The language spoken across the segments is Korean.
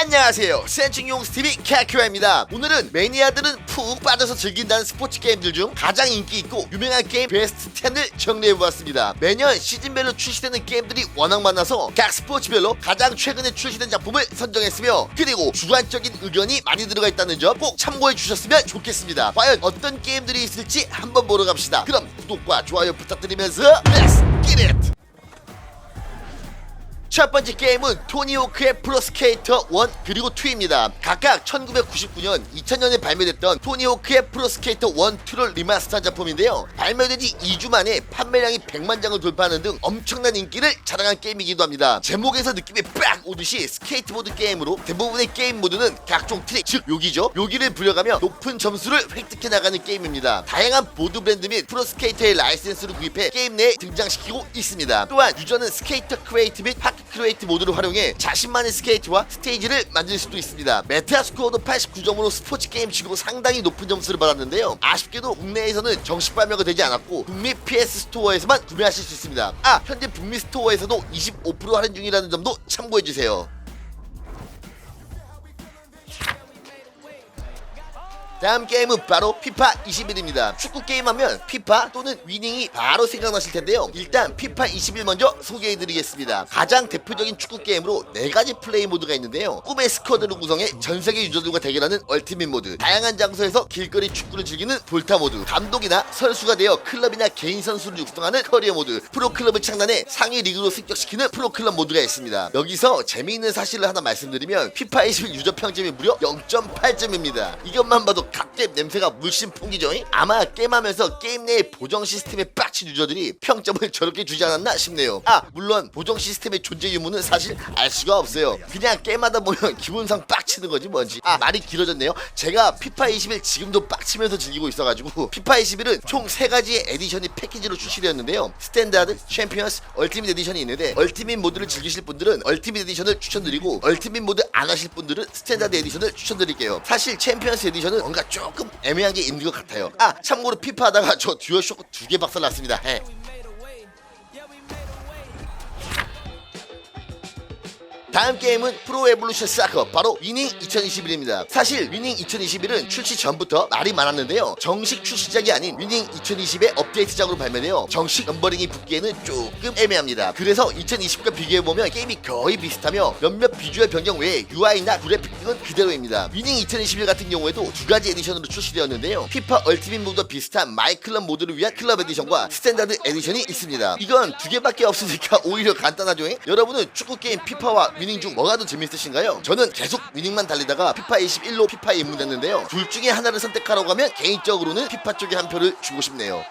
안녕하세요. 센충용스TV 캐큐아입니다. 오늘은 매니아들은 푹 빠져서 즐긴다는 스포츠 게임들 중 가장 인기 있고 유명한 게임 베스트 10을 정리해보았습니다. 매년 시즌별로 출시되는 게임들이 워낙 많아서 각 스포츠별로 가장 최근에 출시된 작품을 선정했으며 그리고 주관적인 의견이 많이 들어가 있다는 점 꼭 참고해 주셨으면 좋겠습니다. 과연 어떤 게임들이 있을지 한번 보러 갑시다. 그럼 구독과 좋아요 부탁드리면서 Let's get! 첫 번째 게임은 토니호크의 프로스케이터 1 그리고 2입니다. 각각 1999년, 2000년에 발매됐던 토니호크의 프로스케이터 1, 2를 리마스터한 작품인데요. 발매된 지 2주 만에 판매량이 100만 장을 돌파하는 등 엄청난 인기를 자랑한 게임이기도 합니다. 제목에서 느낌이 빡 오듯이 스케이트보드 게임으로 대부분의 게임 모드는 각종 트릭, 즉 요기죠. 요기를 부려가며 높은 점수를 획득해 나가는 게임입니다. 다양한 보드 브랜드 및 프로스케이터의 라이센스를 구입해 게임 내에 등장시키고 있습니다. 또한 유저는 스케이터 크레이트 및 파크 크리에이트 모드를 활용해 자신만의 스케이트와 스테이지를 만들 수도 있습니다. 메타 스코어도 89점으로 스포츠 게임 치고 상당히 높은 점수를 받았는데요. 아쉽게도 국내에서는 정식 발매가 되지 않았고 북미 PS 스토어에서만 구매하실 수 있습니다. 아 현재 북미 스토어에서도 25% 할인 중이라는 점도 참고해 주세요. 다음 게임은 바로 피파 21입니다. 축구 게임하면 피파 또는 위닝이 바로 생각나실 텐데요. 일단 피파 21 먼저 소개해드리겠습니다. 가장 대표적인 축구 게임으로 네 가지 플레이 모드가 있는데요. 꿈의 스쿼드를 구성해 전 세계 유저들과 대결하는 얼티밋 모드, 다양한 장소에서 길거리 축구를 즐기는 볼타 모드, 감독이나 선수가 되어 클럽이나 개인 선수를 육성하는 커리어 모드, 프로 클럽을 창단해 상위 리그로 승격시키는 프로 클럽 모드가 있습니다. 여기서 재미있는 사실을 하나 말씀드리면 피파 21 유저 평점이 무려 0.8점입니다. 이것만 봐도 갓겜 냄새가 물씬 풍기죠? 아마 게임하면서 게임 내의 보정 시스템에 빡친 유저들이 평점을 저렇게 주지 않았나 싶네요. 아 물론 보정 시스템의 존재 유무는 사실 알 수가 없어요. 그냥 게임하다 보면 기분상 빡치는 거지 뭔지. 아 말이 길어졌네요. 제가 피파 21 지금도 빡치면서 즐기고 있어가지고 피파 21은 총 세 가지의 에디션이 패키지로 출시되었는데요. 스탠다드, 챔피언스, 얼티밋 에디션이 있는데 얼티밋 모드를 즐기실 분들은 얼티밋 에디션을 추천드리고 얼티밋 모드 안 하실 분들은 스탠다드 에디션을 추천드릴게요. 사실 챔피언스 에디션은 뭔가 조금 애매한 게 있는 것 같아요. 아 참고로 피파 하다가 저 듀얼 쇼크 두 개 박살 났습니다. 예. 다음 게임은 프로 에볼루션 사커 바로 위닝 2021입니다. 사실 위닝 2021은 출시 전부터 말이 많았는데요. 정식 출시작이 아닌 위닝 2020의 업데이트작으로 발매되어 정식 넘버링이 붙기에는 조금 애매합니다. 그래서 2020과 비교해보면 게임이 거의 비슷하며 몇몇 비주얼 변경 외에 UI나 그래픽 등은 그대로입니다. 위닝 2021 같은 경우에도 두 가지 에디션으로 출시되었는데요. 피파 얼티밋 모드와 비슷한 마이클럽 모드를 위한 클럽 에디션과 스탠다드 에디션이 있습니다. 이건 두 개밖에 없으니까 오히려 간단하죠. 여러분은 축구 게임 피파와 위닝 중 뭐가 더 재밌으신가요? 저는 계속 위닝만 달리다가 피파 21로 피파에 입문했는데요. 둘 중에 하나를 선택하라고 하면 개인적으로는 피파 쪽에 한 표를 주고 싶네요.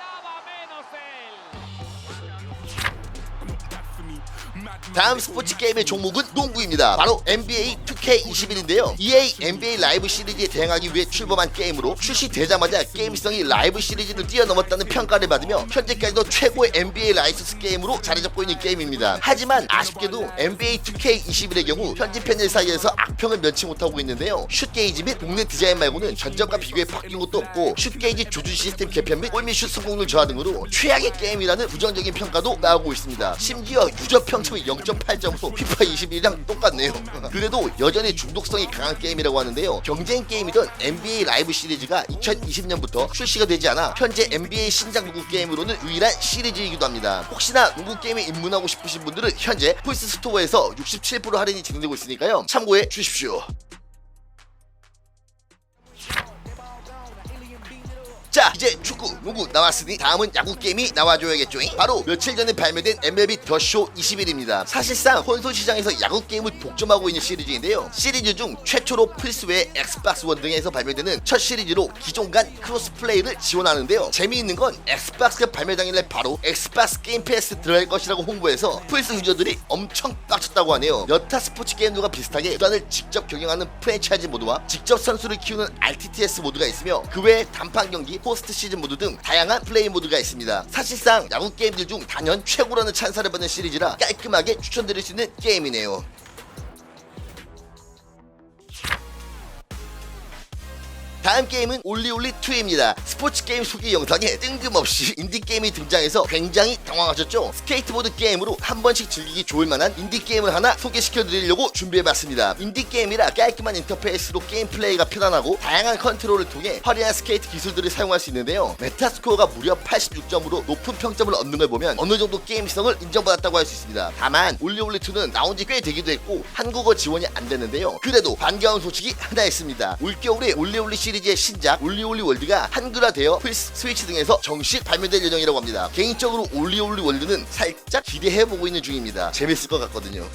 다음 스포츠 게임의 종목은 농구입니다. 바로 NBA 2K21인데요. EA NBA 라이브 시리즈에 대항하기 위해 출범한 게임으로 출시되자마자 게임성이 라이브 시리즈를 뛰어넘었다는 평가를 받으며 현재까지도 최고의 NBA 라이선스 게임으로 자리 잡고 있는 게임입니다. 하지만 아쉽게도 NBA 2K21의 경우 현지 팬들 사이에서 악평을 면치 못하고 있는데요. 슛 게이지 및 공략 디자인 말고는 전작과 비교해 바뀐 것도 없고 슛 게이지 조준 시스템 개편 및 골밑 슛 성공률 저하 등으로 최악의 게임이라는 부정적인 평가도 나오고 있습니다. 심지어 유저 평점이 0.8점으로 피파 21이랑 똑같네요. 그래도 여전 히 중독성이 강한 게임이라고 하는데요. 경쟁 게임이던 NBA 라이브 시리즈가 2020년부터 출시가 되지 않아 현재 NBA 신작 농구 게임으로는 유일한 시리즈이기도 합니다. 혹시나 농구 게임에 입문하고 싶으신 분들은 현재 폴스 스토어에서 67% 할인이 진행되고 있으니까요. 참고해 주십시오. 자 이제 축구, 농구 나왔으니 다음은 야구 게임이 나와줘야겠죠. 바로 며칠 전에 발매된 MLB 더쇼 21입니다. 사실상 콘솔 시장에서 야구 게임을 독점하고 있는 시리즈인데요. 시리즈 중 최초로 플스외 엑스박스 원 등에서 발매되는 첫 시리즈로 기존 간 크로스 플레이를 지원하는데요. 재미있는 건 엑스박스가 발매 당일날 바로 엑스박스 게임 패스 들어갈 것이라고 홍보해서 플스 유저들이 엄청 빡쳤다고 하네요. 여타 스포츠 게임들과 비슷하게 구단을 직접 경영하는 프랜차이즈 모드와 직접 선수를 키우는 RTTS 모드가 있으며 그 외에 단판 경기 포스트 시즌 모드 등 다양한 플레이 모드가 있습니다. 사실상 야구 게임들 중 단연 최고라는 찬사를 받는 시리즈라 깔끔하게 추천드릴 수 있는 게임이네요. 다음 게임은 올리올리2입니다. 스포츠 게임 소개 영상에 뜬금없이 인디게임이 등장해서 굉장히 당황하셨죠? 스케이트보드 게임으로 한 번씩 즐기기 좋을 만한 인디게임을 하나 소개시켜 드리려고 준비해봤습니다. 인디게임이라 깔끔한 인터페이스로 게임 플레이가 편안하고 다양한 컨트롤을 통해 화려한 스케이트 기술들을 사용할 수 있는데요. 메타스코어가 무려 86점으로 높은 평점을 얻는 걸 보면 어느 정도 게임성을 인정받았다고 할 수 있습니다. 다만 올리올리2는 나온 지 꽤 되기도 했고 한국어 지원이 안 됐는데요. 그래도 반가운 소식이 하나 있습니다. 올겨울에 올리올리 시리즈 의 신작 올리올리 월드가 한글화되어 플스, 스위치 등에서 정식 발매될 예정이라고 합니다. 개인적으로 올리올리 월드는 살짝 기대해보고 있는 중입니다. 재밌을 것 같거든요.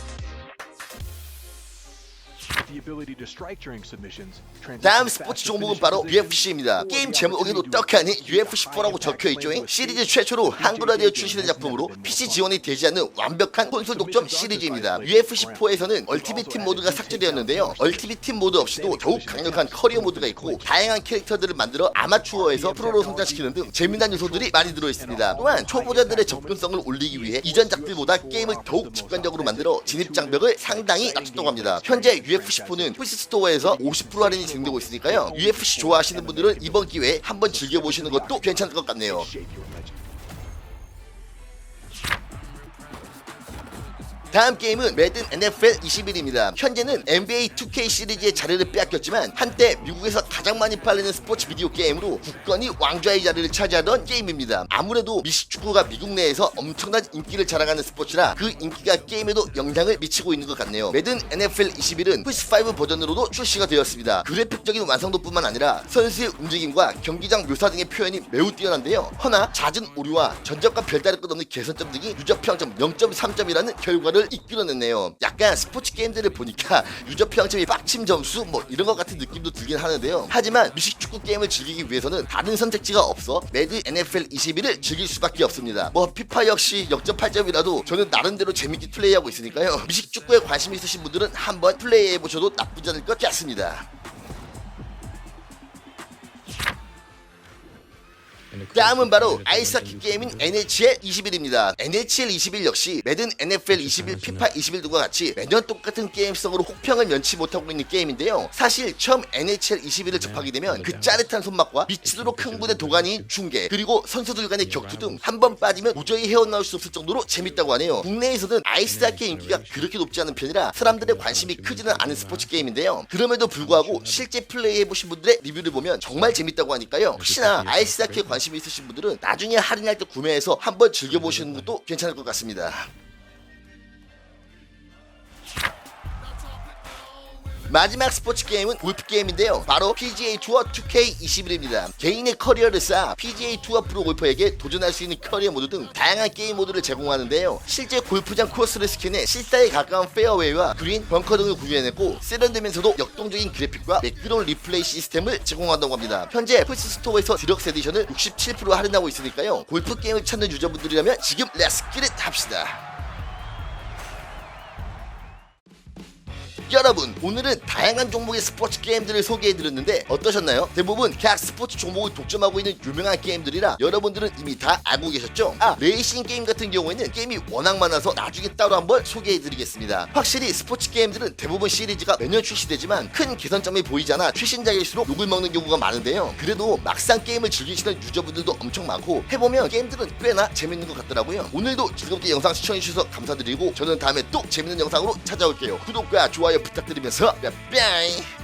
다음 스포츠 종목은 바로 UFC입니다. 게임 제목에도 떡하니 receive UFC4라고 high 적혀 impact 있죠. playing 시리즈 최초로 speed. 한글화되어 출시된 작품으로 PC 지원이 되지 않는 완벽한 콘솔 독점 시리즈입니다. UFC4에서는 얼티밋 팀 모드가 삭제되었는데요. 얼티밋 팀 모드 없이도 더욱 강력한 커리어 모드가 있고 다양한 캐릭터들을 만들어 아마추어에서 프로로 성장시키는 등 재미난 요소들이 많이 들어있습니다. 또한 초보자들의 접근성을 올리기 위해 이전 작들보다 게임을 더욱 직관적으로 만들어 진입 장벽을 상당히 낮췄다고 합니다. 현재 UFC4는 PC 스토어에서 50% 할인이 진행되고 있으니까요. UFC 좋아하시는 분들은 이번 기회에 한번 즐겨보시는 것도 괜찮을 것 같네요. 다음 게임은 매든 NFL 21입니다. 현재는 NBA 2K 시리즈의 자리를 빼앗겼지만 한때 미국에서 가장 많이 팔리는 스포츠 비디오 게임으로 굳건히 왕좌의 자리를 차지하던 게임입니다. 아무래도 미식축구가 미국 내에서 엄청난 인기를 자랑하는 스포츠라 그 인기가 게임에도 영향을 미치고 있는 것 같네요. 매든 NFL 21은 플스5 버전으로도 출시가 되었습니다. 그래픽적인 완성도뿐만 아니라 선수의 움직임과 경기장 묘사 등의 표현이 매우 뛰어난데요. 허나 잦은 오류와 전작과 별다를 것 없는 개선점 등이 유저 평점 0.3점이라는 결과를 이끌어냈네요. 약간 스포츠 게임들을 보니까 유저 평점이 빡침 점수 뭐 이런 것 같은 느낌도 들긴 하는데요. 하지만 미식 축구 게임을 즐기기 위해서는 다른 선택지가 없어 매드 NFL 21을 즐길 수밖에 없습니다. 뭐 피파 역시 0.8점이라도 저는 나름대로 재밌게 플레이하고 있으니까요. 미식 축구에 관심 있으신 분들은 한번 플레이해 보셔도 나쁘지 않을 것 같습니다. 다음은 바로 아이스하키 게임인 NHL 21입니다. NHL 21 역시 매든 NFL 21, 피파 21 등과 같이 매년 똑같은 게임성으로 혹평을 면치 못하고 있는 게임인데요. 사실 처음 NHL 21을 접하게 되면 그 짜릿한 손맛과 미치도록 흥분의 도가니인 중계 그리고 선수들 간의 격투 등 한 번 빠지면 도저히 헤어나올 수 없을 정도로 재밌다고 하네요. 국내에서는 아이스하키 인기가 그렇게 높지 않은 편이라 사람들의 관심이 크지는 않은 스포츠 게임인데요. 그럼에도 불구하고 실제 플레이해보신 분들의 리뷰를 보면 정말 재밌다고 하니까요. 혹시나 아이스하키에 관심 이 있으신 분들은 나중에 할인할 때 구매해서 한번 즐겨보시는 것도 괜찮을 것 같습니다. 마지막 스포츠 게임은 골프 게임인데요. 바로 PGA 투어 2K21입니다. 개인의 커리어를 쌓아 PGA 투어 프로 골퍼에게 도전할 수 있는 커리어 모드 등 다양한 게임 모드를 제공하는데요. 실제 골프장 코스를 스캔해 실사에 가까운 페어웨이와 그린, 벙커 등을 구현했고 세련되면서도 역동적인 그래픽과 매끄러운 리플레이 시스템을 제공한다고 합니다. 현재 플스 스토어에서 디럭스 에디션을 67% 할인하고 있으니까요. 골프 게임을 찾는 유저분들이라면 지금 렛츠 기릿 합시다. 여러분 오늘은 다양한 종목의 스포츠 게임들을 소개해드렸는데 어떠셨나요? 대부분 각 스포츠 종목을 독점하고 있는 유명한 게임들이라 여러분들은 이미 다 알고 계셨죠? 아 레이싱 게임 같은 경우에는 게임이 워낙 많아서 나중에 따로 한번 소개해드리겠습니다 확실히 스포츠 게임들은 대부분 시리즈가 매년 출시되지만 큰 개선점이 보이지 않아 최신작일수록 욕을 먹는 경우가 많은데요 그래도 막상 게임을 즐기시는 유저분들도 엄청 많고 해보면 게임들은 꽤나 재밌는 것 같더라고요 오늘도 즐겁게 영상 시청해주셔서 감사드리고 저는 다음에 또 재밌는 영상으로 찾아올게요 구독과 좋아요 부탁드리면서 뿅